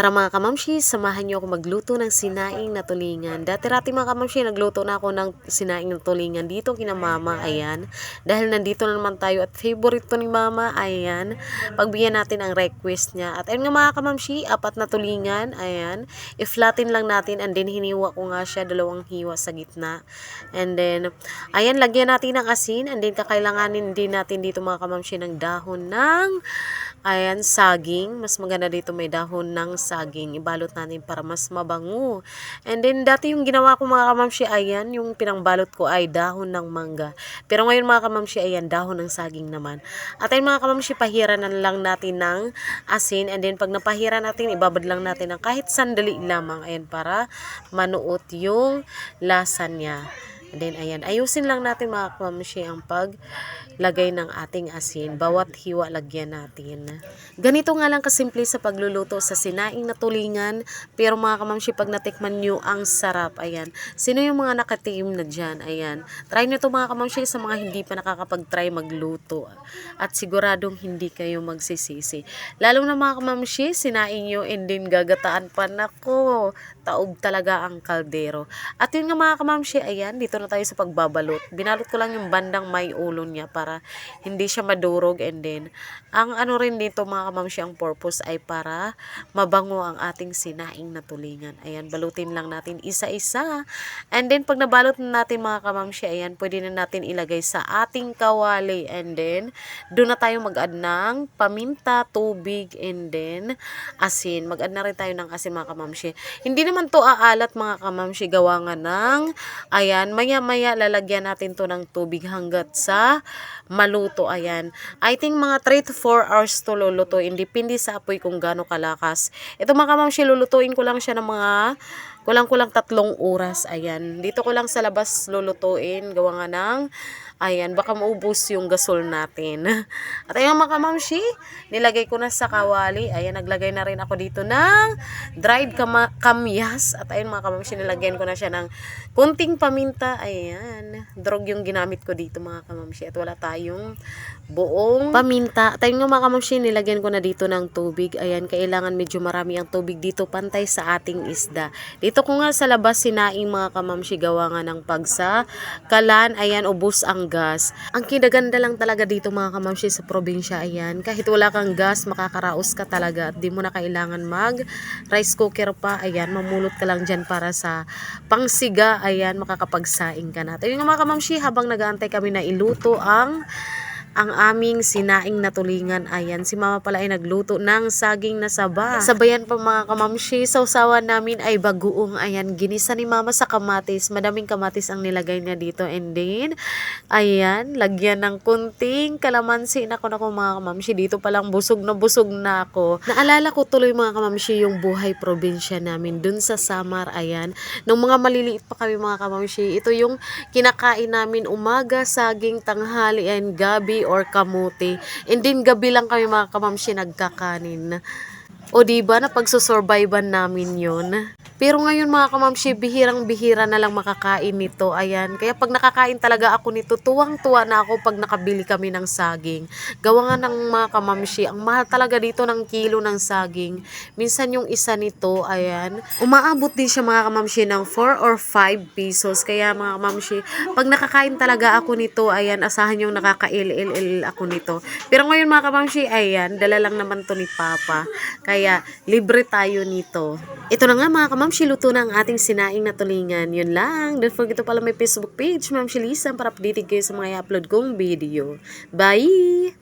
Tara mga kamamshi, samahan niyo ako magluto ng sinaing na tulingan. Dati-rati mga kamamshi, nagluto na ako ng sinaing na tulingan dito kina mama, ayan. Dahil nandito na naman tayo at favorite ni mama, ayan. Pagbigyan natin ang request niya. At ayun nga mga kamamshi, apat na tulingan, ayan. I-flatten lang natin and then hiniwa ko nga siya, dalawang hiwa sa gitna. And then, ayan, lagyan natin ng asin and then kakailanganin din natin dito mga kamamshi ng dahon ng Ayan, saging. Mas maganda dito may dahon ng saging. Ibalot natin para mas mabango. And then, dati yung ginawa ko mga kamamshi, ayan, yung pinangbalot ko ay dahon ng mangga. Pero ngayon mga kamamshi, ayan, dahon ng saging naman. At ayun mga kamamshi, pahiran lang natin ng asin. And then, pag napahira natin, ibabad lang natin ng kahit sandali lamang. Ayan, para manuot yung lasa niya. And then, ayan, ayusin lang natin mga kamamshi ang paglagay ng ating asin. Bawat hiwa lagyan natin. Ganito nga lang kasimple sa pagluluto sa sinaing na tulingan. Pero mga kamamshi, pag natikman nyo, ang sarap. Ayan. Sino yung mga nakatiim na dyan? Ayan. Try nyo to mga kamamshi sa mga hindi pa nakakapag-try magluto. At siguradong hindi kayo magsisisi. Lalo na mga kamamshi, sinaing nyo and then gagataan pa. Nako, taob talaga ang kaldero. At yun nga mga kamamshi, ayan, dito na tayo sa pagbabalot. Binalot ko lang yung bandang may ulo niya para hindi siya madurog and then, ang ano rin dito mga kamamshi, ang purpose ay para mabango ang ating sinaing na tulingan. Ayan, balutin lang natin isa-isa. And then, pag nabalot na natin mga kamamshi, ayan, pwede na natin ilagay sa ating kawali. And then, doon na tayo mag-add ng paminta, tubig, and then, asin. Mag-add na rin tayo ng asin mga kamamshi. Hindi naman to aalat mga kamamshi, gawa nga ng, ayan, maya-maya lalagyan natin to ng tubig hanggat sa maluto. Ayan. I think mga 3 to 4 hours to lulutuin. Depende sa apoy kung gaano kalakas. Ito mga kamamshi, lulutuin ko lang siya ng mga kulang-kulang tatlong oras. Ayan. Dito ko lang sa labas lulutuin. Gawa nga ng, ayan, baka maubos yung gasol natin. At ayun mga kamamshi, nilagay ko na sa kawali. Ayan, naglagay na rin ako dito ng dried kama- kamyas. At ayun mga kamamshi, nilagyan ko na siya ng kunting paminta. Ayan. Drog yung ginamit ko dito mga kamamshi. At wala tayong buong paminta. At ayun nga mga kamamshi, nilagyan ko na dito ng tubig. Ayan, kailangan medyo marami ang tubig dito pantay sa ating isda. Dito ko nga sa labas sinaing mga kamamshi gawa nga ng pagsa kalan. Ayan, ubos ang gas. Ang kinaganda lang talaga dito mga kamamshi sa probinsya. Ayan, kahit wala kang gas, makakaraos ka talaga at di mo na kailangan mag rice cooker pa. Ayan, mamulot ka lang dyan para sa pangsiga. Ayan, makakapagsaing ka na. At nga mga kamamshi, habang nag-aantay kami na iluto ang ang aming sinaing na tulingan. Ayan, si mama pala ay nagluto ng saging na saba. Sabayan pa mga kamamshi, sausawan namin ay bagoong. Ayan, ginisa ni mama sa kamatis. Madaming kamatis ang nilagay niya dito. And then, ayan, lagyan ng kunting kalamansi. Nako, nako mga kamamshi, dito palang busog na busog na ako. Naalala ko tuloy mga kamamshi yung buhay probinsya namin dun sa Samar. Ayan, nung mga maliliit pa kami mga kamamshi, ito yung kinakain namin umaga, saging, tanghali, and gabi or kamuti. And then gabi lang kami mga kamamshi nagkakanin. O di ba na pagsusurvivan namin yon. Pero ngayon mga kamamshi, bihirang-bihira na lang makakain nito. Ayan. Kaya pag nakakain talaga ako nito, tuwang-tuwa na ako pag nakabili kami ng saging. Gawa nga ng mga kamamshi, ang mahal talaga dito ng kilo ng saging. Minsan yung isa nito, ayan, umaabot din siya mga kamamshi ng 4 or 5 pesos. Kaya mga kamamshi, pag nakakain talaga ako nito, ayan, asahan yung nakakail-il ako nito. Pero ngayon mga kamamshi, ayan, dala lang naman to ni Papa. Kaya libre tayo nito. Ito na nga mga kamamshi, luto na ang ating sinaing na tulingan. Yun lang. Don't forget to follow my Facebook page, Ma'am Shalisa, para updated kayo sa mga i-upload kong video. Bye!